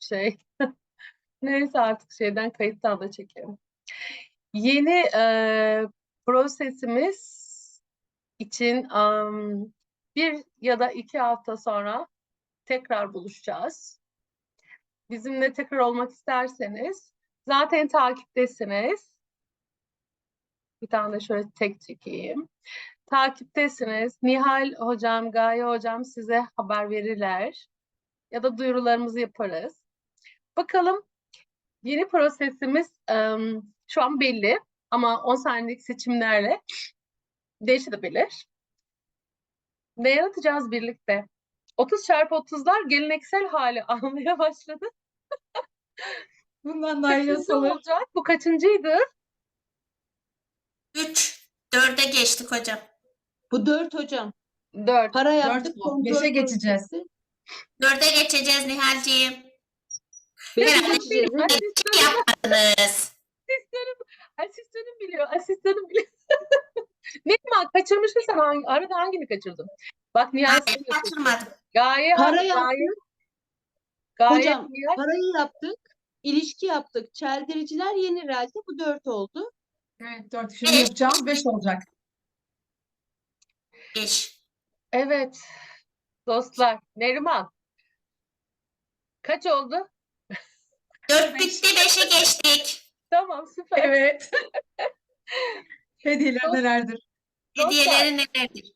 şey. Neyse artık şeyden kayıttan da çekerim. Yeni e, prosesimiz için am, bir ya da iki hafta sonra tekrar buluşacağız. Bizimle tekrar olmak isterseniz zaten takiptesiniz. Bir tane de şöyle tek çekeyim. Takiptesiniz. Nihal hocam, Gaye hocam size haber verirler. Ya da duyurularımızı yaparız. Bakalım yeni prosesimiz em, şu an belli ama 10 saniyelik seçimlerle değişebilir. Ne yaratacağız birlikte? 30 çarpı 30'lar geleneksel hali almaya başladı. Bundan iyi olur. olacak? Bu kaçıncıydı? 3. 4'e geçtik hocam. Bu dört hocam. 4. Para Dört yaptık. bu. kontrol Beşe geçeceğiz. prosesi. 4'e geçeceğiz Nihal'ciğim. Herhalde geçeceğiz. evet. Asistanım, Yapmadınız. asistanım biliyor, asistanım biliyor. Neriman kaçırmışsın sen hangi, arada hangini kaçırdın? Bak Nihal Hayır kaçırmadım. Gaye, Para Gaye, yaptık. Gaye, Hocam, Nihal. Parayı yaptık. ilişki yaptık. Çeldiriciler yeni realde. Bu dört oldu. Evet, dört şimdi yapacağım. Beş olacak. 5. Evet dostlar. Neriman. Kaç oldu? 4 bitti 5'e geçtik. Tamam süper. Evet. Hediyeler nelerdir? Hediyeleri nelerdir?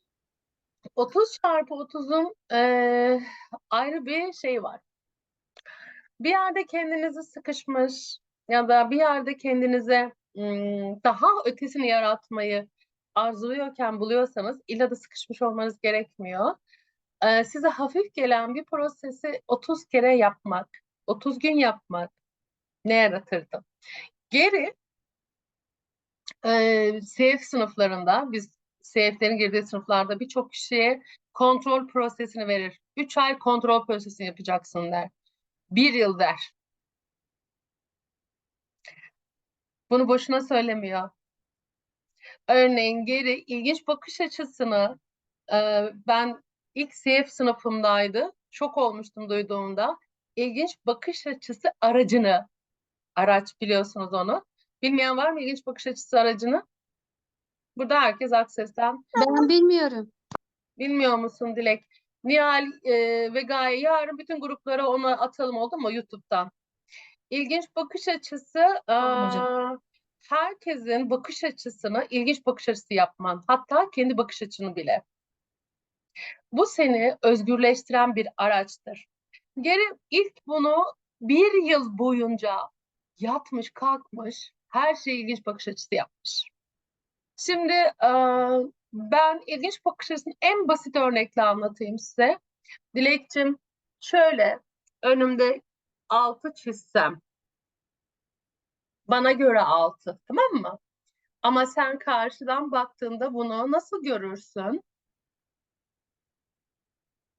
30 çarpı 30'un eee, ayrı bir şey var. Bir yerde kendinizi sıkışmış ya da bir yerde kendinize ım, daha ötesini yaratmayı arzuluyorken buluyorsanız illa da sıkışmış olmanız gerekmiyor. Eee, size hafif gelen bir prosesi 30 kere yapmak, 30 gün yapmak ne yaratırdı? Geri eee CF sınıflarında biz CF'lerin girdiği sınıflarda birçok kişiye kontrol prosesini verir. 3 ay kontrol prosesini yapacaksın der. 1 yıl der. Bunu boşuna söylemiyor. Örneğin geri ilginç bakış açısını e, ben ilk CF sınıfımdaydı. Şok olmuştum duyduğumda. İlginç bakış açısı aracını, araç biliyorsunuz onu. Bilmeyen var mı ilginç bakış açısı aracını? Burada herkes Akses'ten Ben bilmiyorum. Bilmiyor musun Dilek? Nihal e, ve Gaye yarın bütün gruplara onu atalım oldu mu YouTube'dan? İlginç bakış açısı Tamam hocam. aa, herkesin bakış açısını ilginç bakış açısı yapman. Hatta kendi bakış açını bile. Bu seni özgürleştiren bir araçtır. Geri ilk bunu bir yıl boyunca yatmış kalkmış her şeyi ilginç bakış açısı yapmış. Şimdi eee, ben ilginç bakış açısını en basit örnekle anlatayım size. Dilekçim şöyle önümde altı çizsem. Bana göre altı tamam mı? Ama sen karşıdan baktığında bunu nasıl görürsün?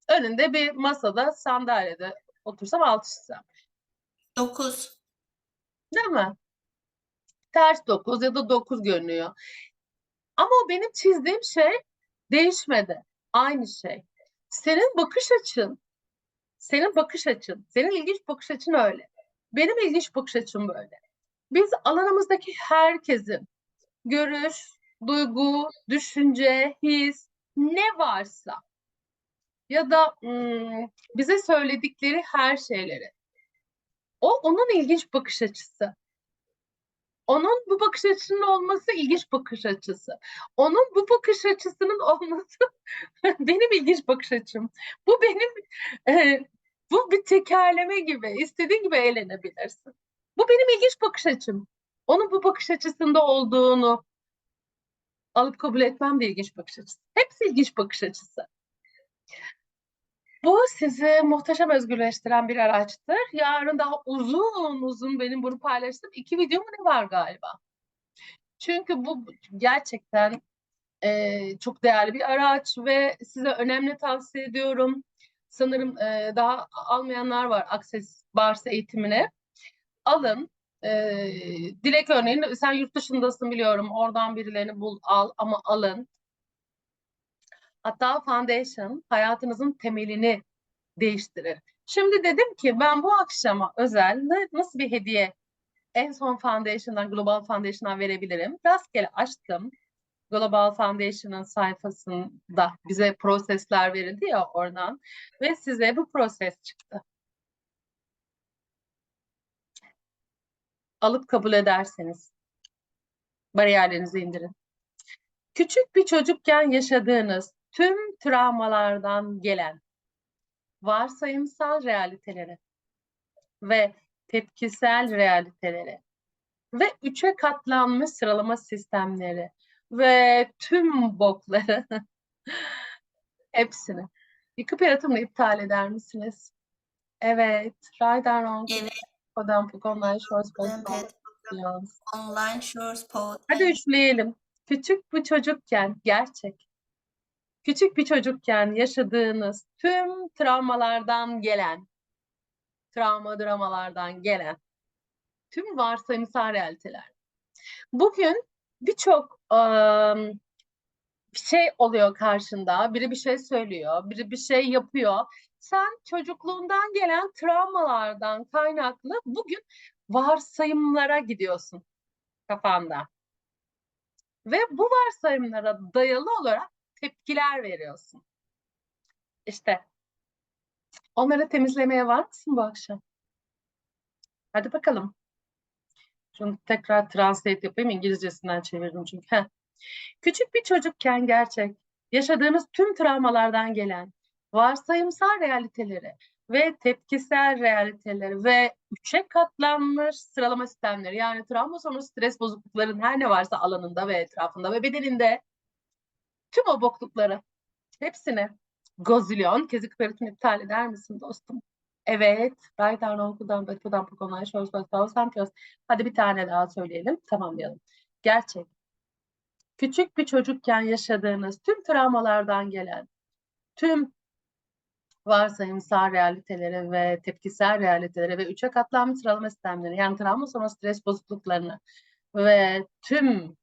Önünde bir masada sandalyede otursam altı çizsem. 9. Değil mi? Ters 9 ya da 9 görünüyor. Ama benim çizdiğim şey değişmedi. Aynı şey. Senin bakış açın, senin bakış açın, senin ilginç bakış açın öyle. Benim ilginç bakış açım böyle. Biz alanımızdaki herkesin görüş, duygu, düşünce, his ne varsa ya da ım, bize söyledikleri her şeyleri. O onun ilginç bakış açısı. Onun bu bakış açısının olması ilginç bakış açısı. Onun bu bakış açısının olması benim ilginç bakış açım. Bu benim e, bu bir tekerleme gibi. İstediğin gibi eğlenebilirsin. Bu benim ilginç bakış açım. Onun bu bakış açısında olduğunu alıp kabul etmem de ilginç bakış açısı. Hepsi ilginç bakış açısı. Bu sizi muhteşem özgürleştiren bir araçtır. Yarın daha uzun uzun benim bunu paylaştığım iki video mu ne var galiba? Çünkü bu gerçekten eee, çok değerli bir araç ve size önemli tavsiye ediyorum. Sanırım eee, daha almayanlar var Access Bars eğitimine. Alın. Eee, Dilek örneğin sen yurt dışındasın biliyorum. Oradan birilerini bul, al ama alın. Hatta Foundation hayatınızın temelini değiştirir. Şimdi dedim ki ben bu akşama özel nasıl bir hediye en son Foundation'dan, Global Foundation'dan verebilirim? Rastgele açtım. Global Foundation'ın sayfasında bize prosesler verildi ya oradan ve size bu proses çıktı. Alıp kabul ederseniz bariyerlerinizi indirin. Küçük bir çocukken yaşadığınız tüm travmalardan gelen varsayımsal realiteleri ve tepkisel realiteleri ve üçe katlanmış sıralama sistemleri ve tüm bokları hepsini yıkıp yaratımla iptal eder misiniz? Evet. Right and wrong. Evet. Kodam, online shorts, Evet. Yalnız. Online shores pod. Hadi üçleyelim. Küçük bir çocukken gerçek. Küçük bir çocukken yaşadığınız tüm travmalardan gelen, travma dramalardan gelen tüm varsayımsal realiteler. Bugün birçok ım, bir şey oluyor karşında. Biri bir şey söylüyor, biri bir şey yapıyor. Sen çocukluğundan gelen travmalardan kaynaklı bugün varsayımlara gidiyorsun kafanda. Ve bu varsayımlara dayalı olarak tepkiler veriyorsun. İşte onları temizlemeye var mısın bu akşam? Hadi bakalım. Şunu tekrar translate yapayım. İngilizcesinden çevirdim çünkü. Heh. Küçük bir çocukken gerçek, yaşadığınız tüm travmalardan gelen varsayımsal realiteleri ve tepkisel realiteleri ve üçe katlanmış sıralama sistemleri yani travma sonrası stres bozuklukların her ne varsa alanında ve etrafında ve bedeninde tüm o boklukları hepsini gozilyon kezi kıpırtını iptal eder misin dostum? Evet. And wrong'dan batıdan pokonay şors basav sampios. Hadi bir tane daha söyleyelim. Tamamlayalım. Gerçek. Küçük bir çocukken yaşadığınız tüm travmalardan gelen tüm varsayımsal realiteleri ve tepkisel realiteleri ve üçe katlanmış sıralama sistemleri yani travma sonrası stres bozukluklarını ve tüm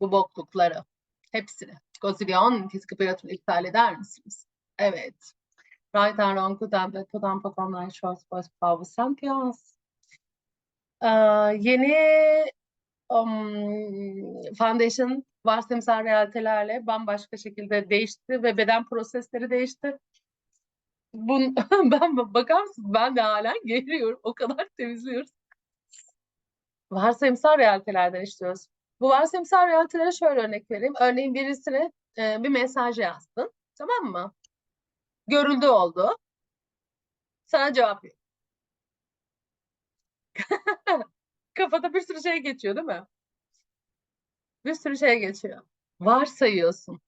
bu boklukları hepsini gozilyon fizik operatörü iptal eder misiniz? Evet. Right and wrong, and bad, good and bad, online shorts, boys, power, champions. Ee, yeni um, foundation varsayımsal realitelerle bambaşka şekilde değişti ve beden prosesleri değişti. Bun, ben bakar mısınız? Ben de halen geliyorum. O kadar temizliyoruz. Varsayımsal realitelerden işliyoruz. Bu varsayımsal realitelere şöyle örnek vereyim. Örneğin birisine e, bir mesaj yazdın. Tamam mı? Görüldü oldu. Sana cevap yok. Kafada bir sürü şey geçiyor değil mi? Bir sürü şey geçiyor. Varsayıyorsun.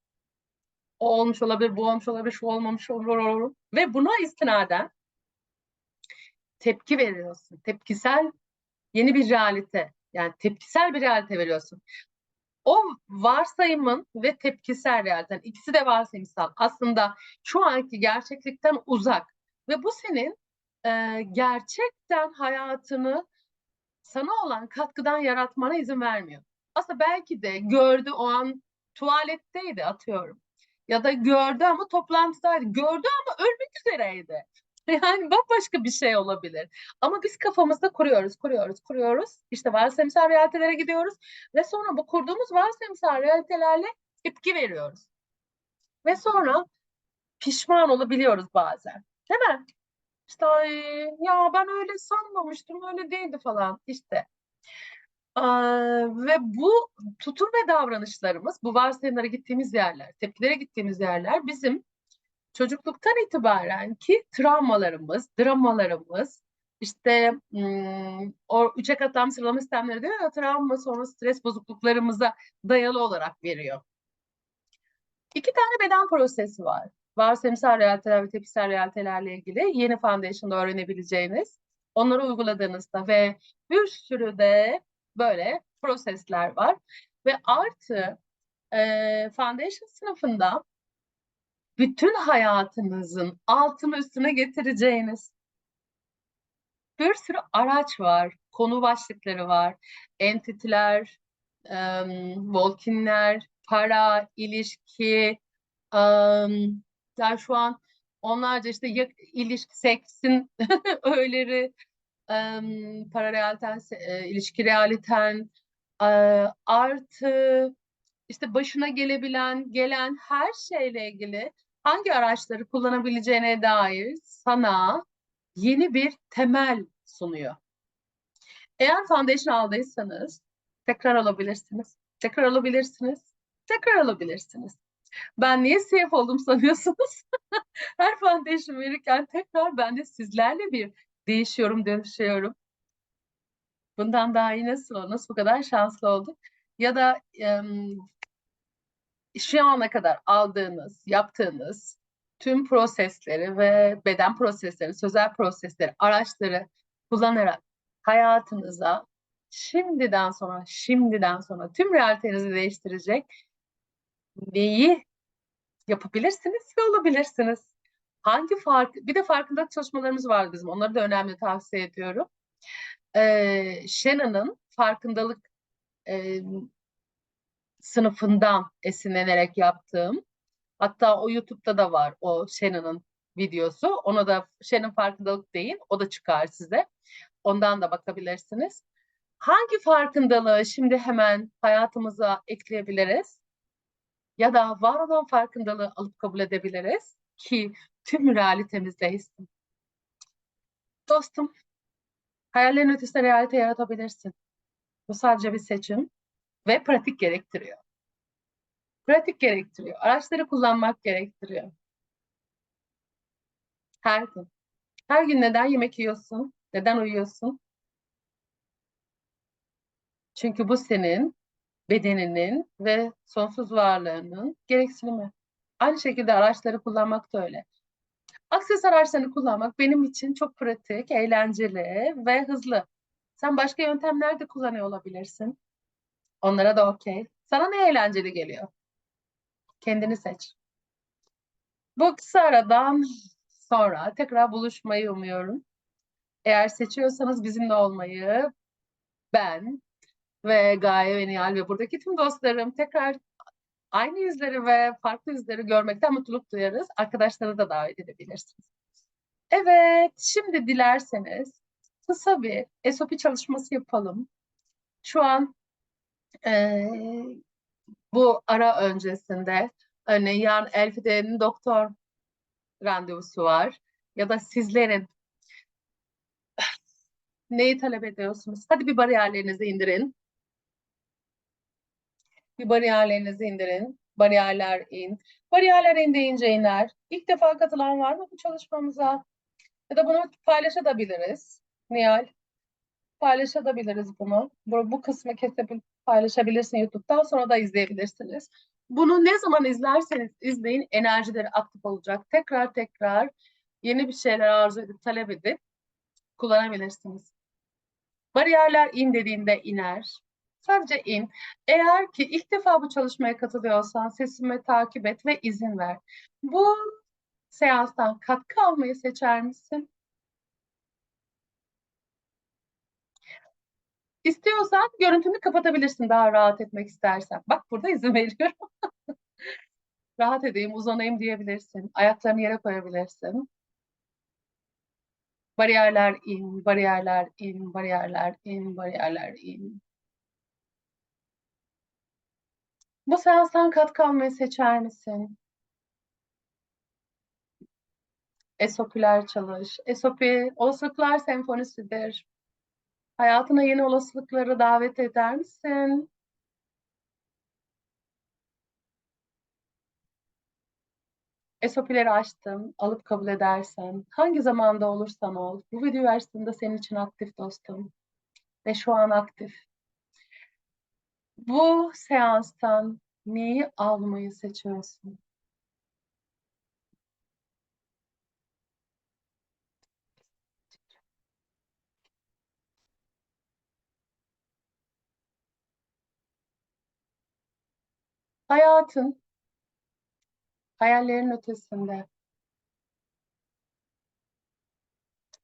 O olmuş olabilir, bu olmuş olabilir, şu olmamış olur. Ve buna istinaden tepki veriyorsun. Tepkisel yeni bir realite. Yani tepkisel bir realite veriyorsun. O varsayımın ve tepkisel realitenin ikisi de varsayımsal. Aslında şu anki gerçeklikten uzak. Ve bu senin e, gerçekten hayatını sana olan katkıdan yaratmana izin vermiyor. Aslında belki de gördü o an tuvaletteydi atıyorum. Ya da gördü ama toplantıdaydı. Gördü ama ölmek üzereydi. Yani bambaşka bir şey olabilir. Ama biz kafamızda kuruyoruz, kuruyoruz, kuruyoruz. İşte varsayımsal realitelere gidiyoruz. Ve sonra bu kurduğumuz varsayımsal realitelerle tepki veriyoruz. Ve sonra pişman olabiliyoruz bazen. Değil mi? İşte "Ay, ya ben öyle sanmamıştım, öyle değildi falan. İşte. Aa, ve bu tutum ve davranışlarımız, bu varsayımlara gittiğimiz yerler, tepkilere gittiğimiz yerler bizim çocukluktan itibaren ki travmalarımız, dramalarımız, işte hmm, o üçe katlanmış sıralama sistemleri diyor ya travma sonrası stres bozukluklarımıza dayalı olarak veriyor. İki tane beden prosesi var. Varsayımsal realiteler ve tepkisel realitelerle ilgili yeni Foundation'da öğrenebileceğiniz. Onları uyguladığınızda ve bir sürü de böyle prosesler var. Ve artı e, Foundation sınıfında bütün hayatınızın altını üstüne getireceğiniz bir sürü araç var, konu başlıkları var, entitiler, em, volkinler, para, ilişki, em, yani şu an onlarca işte ya, ilişki, seksin öğeleri, em, para realiten, e, ilişki realiten, e, artı işte başına gelebilen, gelen her şeyle ilgili hangi araçları kullanabileceğine dair sana yeni bir temel sunuyor. Eğer foundation aldıysanız tekrar alabilirsiniz. Tekrar alabilirsiniz. Tekrar alabilirsiniz. Ben niye safe oldum sanıyorsunuz? Her foundation verirken tekrar ben de sizlerle bir değişiyorum, dönüşüyorum. Bundan daha iyi nasıl? Nasıl bu kadar şanslı olduk? Ya da em, şu ana kadar aldığınız, yaptığınız tüm prosesleri ve beden prosesleri, sözel prosesleri, araçları kullanarak hayatınıza şimdiden sonra, şimdiden sonra tüm realitenizi değiştirecek neyi yapabilirsiniz ve olabilirsiniz. Hangi fark, bir de farkındalık çalışmalarımız var bizim. Onları da önemli tavsiye ediyorum. Ee, Shannon'ın farkındalık e, sınıfından esinlenerek yaptığım, hatta o YouTube'da da var o Shannon'ın videosu. Ona da Shannon farkındalık değil, o da çıkar size. Ondan da bakabilirsiniz. Hangi farkındalığı şimdi hemen hayatımıza ekleyebiliriz? Ya da var olan farkındalığı alıp kabul edebiliriz ki tüm realitemiz değişsin. Dostum, hayallerin ötesinde realite yaratabilirsin. Bu sadece bir seçim ve pratik gerektiriyor. Pratik gerektiriyor. Araçları kullanmak gerektiriyor. Her gün. Her gün neden yemek yiyorsun? Neden uyuyorsun? Çünkü bu senin bedeninin ve sonsuz varlığının gereksinimi. Aynı şekilde araçları kullanmak da öyle. Akses araçlarını kullanmak benim için çok pratik, eğlenceli ve hızlı. Sen başka yöntemler de kullanıyor olabilirsin. Onlara da okey. Sana ne eğlenceli geliyor? Kendini seç. Bu kısa aradan sonra tekrar buluşmayı umuyorum. Eğer seçiyorsanız bizimle olmayı ben ve Gaye ve Nihal ve buradaki tüm dostlarım tekrar aynı yüzleri ve farklı yüzleri görmekten mutluluk duyarız. Arkadaşları da davet edebilirsiniz. Evet, şimdi dilerseniz kısa bir SOP çalışması yapalım. Şu an eee, bu ara öncesinde örneğin yarın Elfide'nin doktor randevusu var ya da sizlerin neyi talep ediyorsunuz? Hadi bir bariyerlerinizi indirin. Bir bariyerlerinizi indirin. Bariyerler in. Bariyerler in deyince iner. İlk defa katılan var mı bu çalışmamıza? Ya da bunu paylaşabiliriz. Nihal. Paylaşabiliriz bunu. Bu, bu kısmı kesebil paylaşabilirsin YouTube'dan sonra da izleyebilirsiniz. Bunu ne zaman izlerseniz izleyin enerjileri aktif olacak. Tekrar tekrar yeni bir şeyler arzu edip talep edip kullanabilirsiniz. Bariyerler in dediğinde iner. Sadece in. Eğer ki ilk defa bu çalışmaya katılıyorsan sesimi takip et ve izin ver. Bu seanstan katkı almayı seçer misin? İstiyorsan görüntünü kapatabilirsin daha rahat etmek istersen. Bak burada izin veriyorum. Rahat edeyim, uzanayım diyebilirsin. Ayaklarını yere koyabilirsin. Bariyerler in, bariyerler in, bariyerler in, bariyerler in. Bu seanstan katkı almayı seçer misin? Esopüler çalış. Esopi olasılıklar senfonisidir. Hayatına yeni olasılıkları davet eder misin? Esopileri açtım. Alıp kabul edersen. Hangi zamanda olursan ol. Bu video açtığında senin için aktif dostum. Ve şu an aktif. Bu seanstan neyi almayı seçiyorsun? Hayatın hayallerin ötesinde.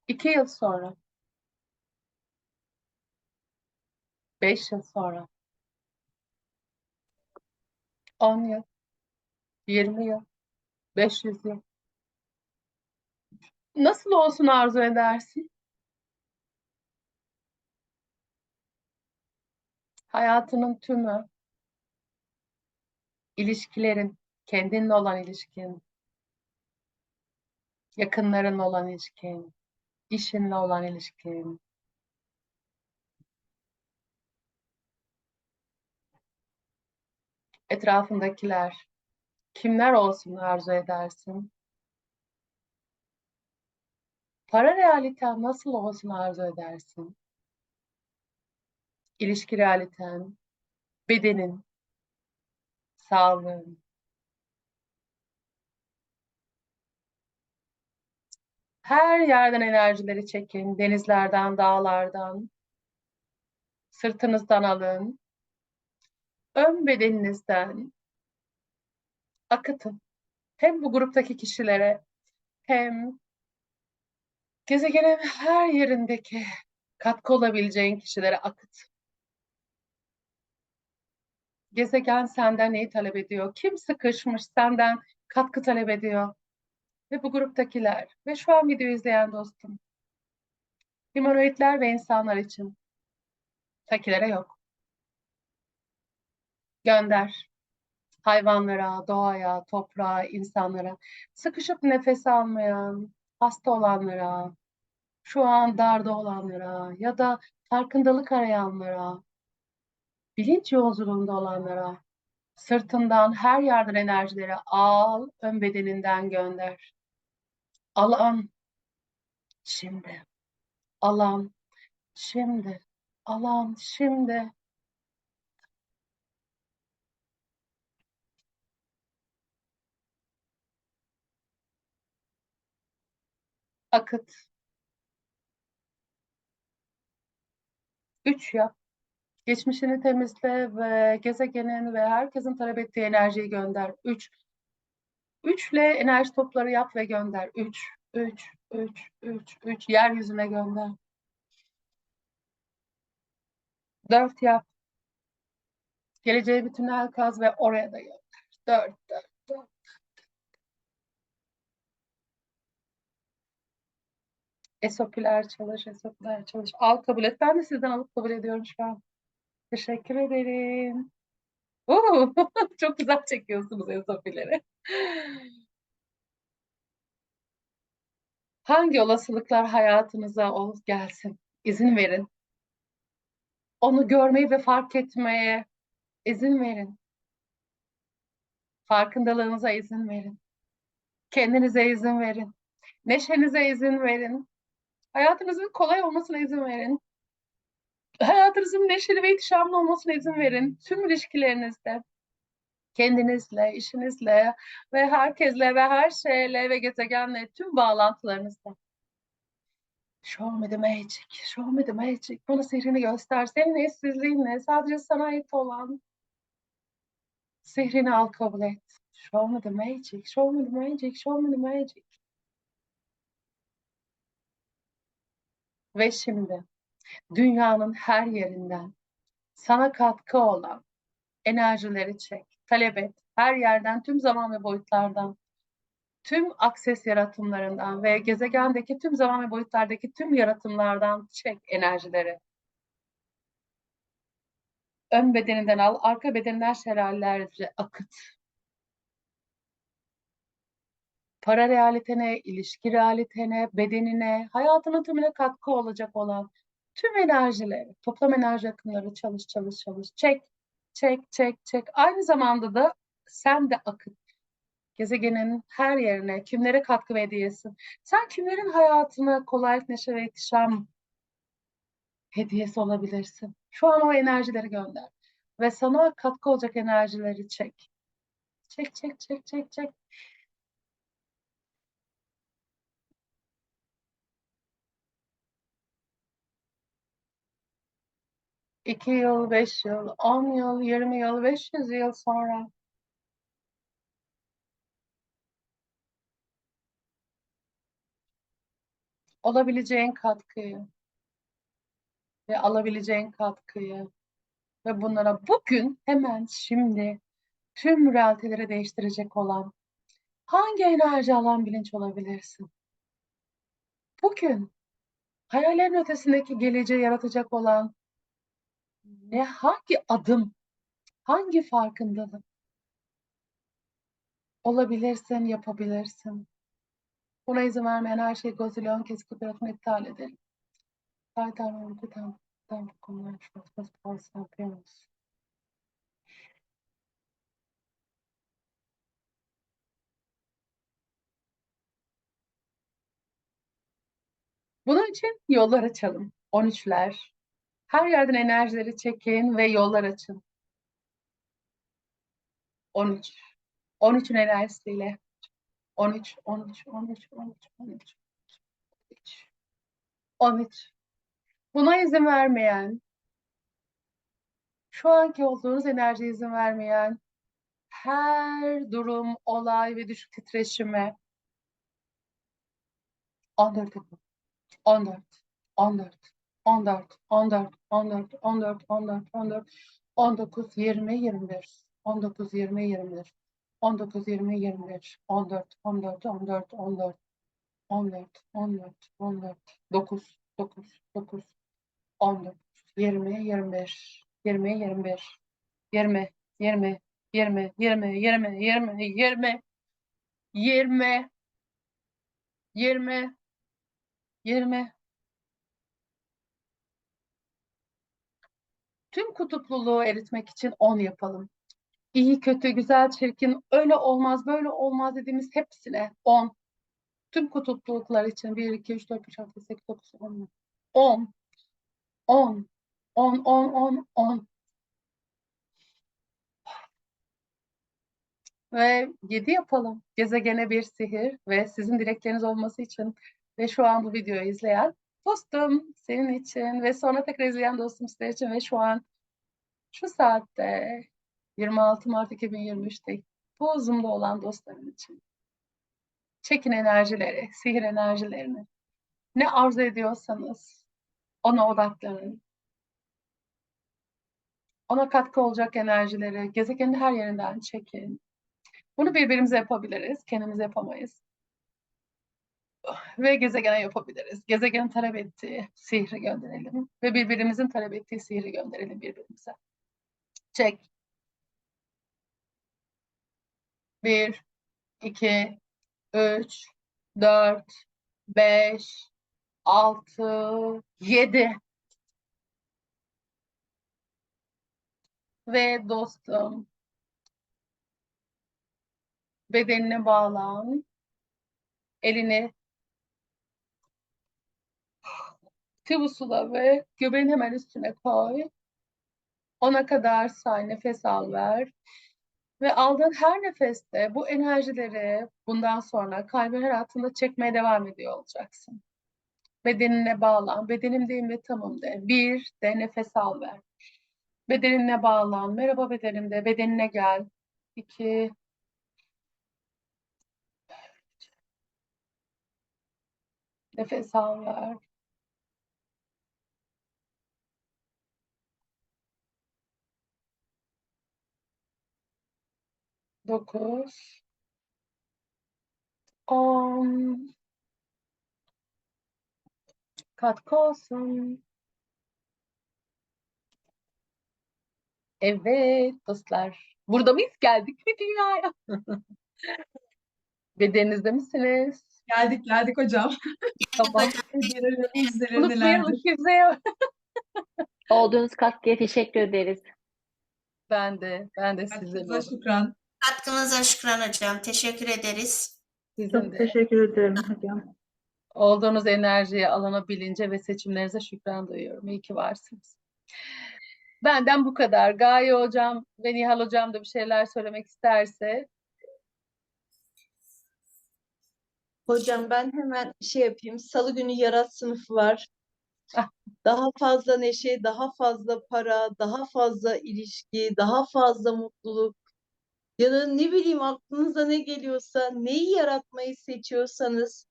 İki yıl sonra, beş yıl sonra, on yıl, yirmi yıl, beş yüz yıl, Nasıl olsun arzu edersin? Hayatının tümü, ilişkilerin, kendinle olan ilişkin, yakınlarınla olan ilişkin, işinle olan ilişkin, etrafındakiler, kimler olsun arzu edersin? Para realiten nasıl olsun arzu edersin? İlişki realiten, bedenin, sağlığın. Her yerden enerjileri çekin, denizlerden, dağlardan, sırtınızdan alın, ön bedeninizden akıtın. Hem bu gruptaki kişilere hem gezegenin her yerindeki katkı olabileceğin kişilere akıt. Gezegen senden neyi talep ediyor? Kim sıkışmış senden katkı talep ediyor? Ve bu gruptakiler ve şu an video izleyen dostum. Humanoidler ve insanlar için. Takilere yok. Gönder. Hayvanlara, doğaya, toprağa, insanlara, sıkışıp nefes almayan, hasta olanlara, şu an darda olanlara ya da farkındalık arayanlara, bilinç yolculuğunda olanlara, sırtından her yerden enerjileri al, ön bedeninden gönder. Alan, şimdi. Alan, şimdi. Alan, şimdi. Akıt. Üç yap. Geçmişini temizle ve gezegenin ve herkesin talep ettiği enerjiyi gönder. Üç. Üçle enerji topları yap ve gönder. Üç, üç, üç, üç, üç. Yeryüzüne gönder. Dört yap. Geleceğe bir tünel kaz ve oraya da gönder. Dört, dört, dört. Esopiler çalış, esopiler çalış. Al kabul et. Ben de sizden alıp kabul ediyorum şu an. Teşekkür ederim. Oo, çok güzel çekiyorsunuz esopileri. Hangi olasılıklar hayatınıza ol gelsin? İzin verin. Onu görmeyi ve fark etmeye izin verin. Farkındalığınıza izin verin. Kendinize izin verin. Neşenize izin verin. Hayatınızın kolay olmasına izin verin. Hayatınızın neşeli ve ihtişamlı olmasına izin verin. Tüm ilişkilerinizde. Kendinizle, işinizle ve herkesle ve her şeyle ve gezegenle tüm bağlantılarınızda. Show me the magic, show me the magic. Bana sihrini göster. Senin eşsizliğinle sadece sana ait olan sihrini al kabul et. Show me the magic, show me the magic, show me the magic. Ve şimdi dünyanın her yerinden sana katkı olan enerjileri çek, talep et. Her yerden, tüm zaman ve boyutlardan, tüm akses yaratımlarından ve gezegendeki tüm zaman ve boyutlardaki tüm yaratımlardan çek enerjileri. Ön bedeninden al, arka bedeninden şelalelerce akıt. Para realitene, ilişki realitene, bedenine, hayatının tümüne katkı olacak olan tüm enerjileri, toplam enerji akımları çalış, çalış, çalış. Çek, çek, çek, çek. Aynı zamanda da sen de akıt. Gezegenin her yerine, kimlere katkı hediyesin. Sen kimlerin hayatına kolaylık, neşe ve ihtişam hediyesi olabilirsin. Şu an o enerjileri gönder. Ve sana katkı olacak enerjileri çek. Çek, çek, çek, çek, çek. İki yıl, beş yıl, on yıl, yirmi yıl, beş yüz yıl sonra olabileceğin katkıyı ve alabileceğin katkıyı ve bunlara bugün hemen şimdi tüm realiteleri değiştirecek olan hangi enerji alan bilinç olabilirsin? bugün hayallerin ötesindeki geleceği yaratacak olan ne hangi adım, hangi farkındalık olabilirsin, yapabilirsin. Buna izin vermeyen her şeyi gozilyon kez kıpırdatını iptal edelim. Zaten uykudan, tam konular şu an yapıyoruz. Bunun için yollar açalım. 13'ler. Her yerden enerjileri çekin ve yollar açın. 13. 13'ün enerjisiyle. 13, 13, 13, 13, 13, 13. 13. Buna izin vermeyen, şu anki olduğunuz enerjiye izin vermeyen her durum, olay ve düşük titreşime 14 yapın. 14, 14, 14, 14, 14, 14, 14, 14, 19, 20, 21, 19, 20, 21, 19, 20, 21, 14, 14, 14, 14, 14, 14, 14, 9, 9, 9, 19, 20, 21, 20, 21, 20, 20, 20, 20, 20, 20, 20, 20, 20, 20. Tüm kutupluluğu eritmek için 10 yapalım. İyi, kötü, güzel, çirkin, öyle olmaz, böyle olmaz dediğimiz hepsine 10. Tüm kutupluluklar için 1, 2, 3, 4, 5, 6, 7, 8, 9, 10. 10. 10. 10, 10, 10, 10. Ve 7 yapalım. Gezegene bir sihir ve sizin dilekleriniz olması için ve şu an bu videoyu izleyen dostum senin için ve sonra tekrar izleyen dostum sizler için ve şu an şu saatte 26 Mart 2023'te bu Zoom'da olan dostlarım için. Çekin enerjileri, sihir enerjilerini. Ne arzu ediyorsanız ona odaklanın. Ona katkı olacak enerjileri gezegenin her yerinden çekin. Bunu birbirimize yapabiliriz, kendimize yapamayız. Ve gezegene yapabiliriz. Gezegenin talep ettiği sihri gönderelim. Ve birbirimizin talep ettiği sihri gönderelim birbirimize. Çek. Bir, iki, üç, dört, beş, altı, yedi. Ve dostum, bedenine bağlan, elini tibusula ve göbeğin hemen üstüne koy. Ona kadar say, nefes al, ver. Ve aldığın her nefeste bu enerjileri bundan sonra kalbin her altında çekmeye devam ediyor olacaksın. Bedenine bağlan, bedenimdeyim ve tamım de. Bir de nefes al, ver. Bedenine bağlan, merhaba bedenimde, bedenine gel. İki, nefes al, ver. Dokuz. On. Katkı olsun. Evet dostlar. Burada mıyız? Geldik mi dünyaya? Bedeninizde misiniz? Geldik geldik hocam. Tamam. Hediyeleri, izleri Unutmayalım nelerdir? kimseye. Olduğunuz katkıya teşekkür ederiz. Ben de, ben de sizin Katkınıza şükran. Katkınıza şükran hocam. Teşekkür ederiz. Sizin de. teşekkür ederim hocam. Olduğunuz enerjiye, alana, bilince ve seçimlerinize şükran duyuyorum. İyi ki varsınız. Benden bu kadar. Gaye hocam ve Nihal hocam da bir şeyler söylemek isterse. Hocam ben hemen şey yapayım. Salı günü yarat sınıfı var. Ah. Daha fazla neşe, daha fazla para, daha fazla ilişki, daha fazla mutluluk. Ya da ne bileyim aklınıza ne geliyorsa, neyi yaratmayı seçiyorsanız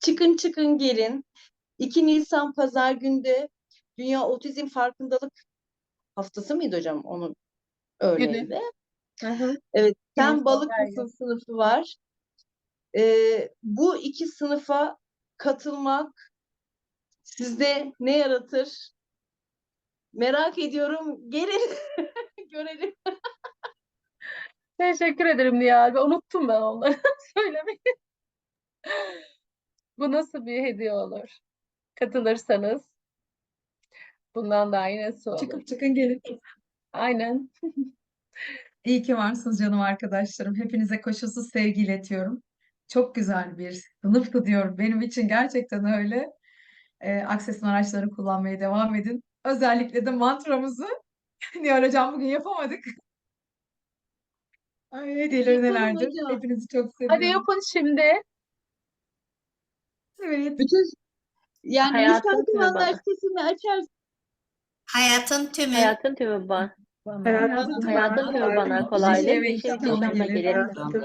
çıkın çıkın gelin. 2 Nisan Pazar günde Dünya Otizm Farkındalık Haftası mıydı hocam? Onu örneğinde. Evet, sen balık mısın sınıfı var. Ee, bu iki sınıfa katılmak sizde ne yaratır? Merak ediyorum. Gelin görelim. Teşekkür ederim Nihal Bey. Unuttum ben onları söylemeyi. Bu nasıl bir hediye olur? Katılırsanız bundan daha iyi nasıl olur? Çıkıp çıkın gelin. Aynen. İyi ki varsınız canım arkadaşlarım. Hepinize koşulsuz sevgi iletiyorum. Çok güzel bir sınıftı diyorum. Benim için gerçekten öyle. Ee, aksesuar araçları kullanmaya devam edin. Özellikle de mantramızı Nihal Hocam bugün yapamadık. Ay hediyeleri Yapalım nelerdir. hocam. Hepinizi çok Hadi seviyorum. yapın şimdi. Evet. Bütün yani Hayatın lütfen tümü bana. sesini açarsın. Hayatın tümü. Hayatın tümü bana. Hayatın Hayatın Bir kolaylık, şey bir şey ihtişamla gelir. gelir.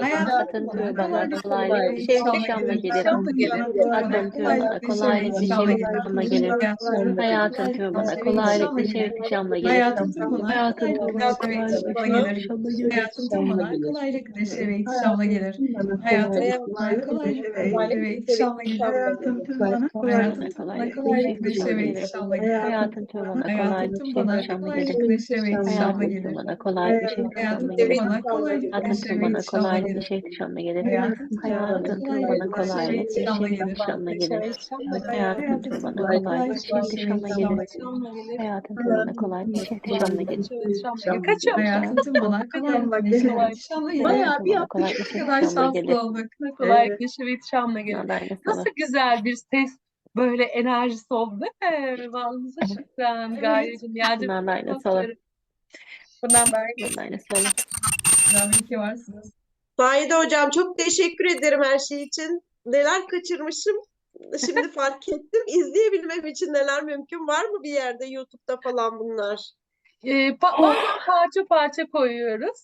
Hayatın Hayatın bana kolaylık, bir şey ihtişamla gelir. Gelir. Hayatın bana kolaylık, bir şey ihtişamla gelir. Hayatın bana kolaylık, bir şey ihtişamla gelir. Hayatın Hayatın bana kolaylık, neşe ve ihtişamla gelir. Hayatın bana kolaylık, neşe ve ihtişamla gelir. Hayatın bana kolaylık, neşe ve ihtişamla gelir. Hayatın Hayatın kolaylık, bir şey bana ihtişamla kolaylık, gelir. neşe ve ihtişamla Hayatın gelir. bana kolaylık, bir şey Hayatın gelir. bana neşe tümü ve bana gelir. bir şey ihtişamla gelir. Hayatın bana kolaylık, bir şey ihtişamla gelir. gelir. Hayatın bana kolaylık, bir şey ihtişamla gelir. Hayatın bana kolaylık, bir şey ihtişamla gelir. Kaçıyorum. Hayatın tüm bana kolaylık, neşe ve ihtişamla gelir. Bayağı bir bir şey Ne kadar gelir. şanslı olduk. Kolaylık, neşe ve ihtişamla gelir. Adalet Nasıl güzel bir ses, böyle enerjisi oldu değil mi? Vallahi şükran, gayet Nihal'cim. Bundan da Bundan aynısı olur. Güzel iyi ki varsınız. Saide hocam çok teşekkür ederim her şey için. Neler kaçırmışım şimdi fark ettim. İzleyebilmem için neler mümkün var mı bir yerde YouTube'da falan bunlar? Ee, pa- bazen parça parça koyuyoruz.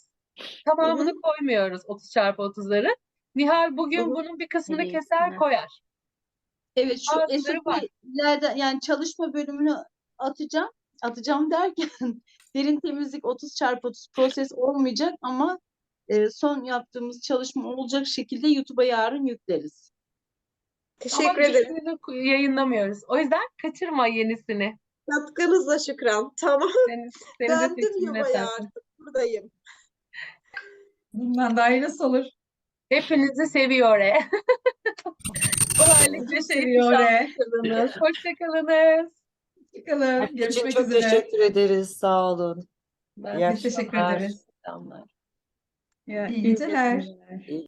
Tamamını koymuyoruz 30 çarpı 30'ları. Nihal bugün Hı hı. bunun bir kısmını Evet, keser evet. koyar. Evet şu Bazıları var. Yani çalışma bölümünü atacağım. Atacağım derken derin temizlik 30 çarpı 30 proses olmayacak ama e, son yaptığımız çalışma olacak şekilde YouTube'a yarın yükleriz. Teşekkür Ama ederim. bütününü ku- yayınlamıyoruz. O yüzden kaçırma yenisini. Katkınızla şükran. Tamam. Senin, senin de Döndüm yuvaya artık buradayım. Bundan daha iyi nasıl olur? Hepinizi seviyor. e. Kolaylık, neşe, Seviyor ihtişam e. kalınız. Hoşçakalınız. Çıkalım. Herkese Görüşmek çok üzere. teşekkür ederiz. Sağ olun. Ben İyi teşekkür akşamlar. ederiz. selamlar. İyi geceler. İyi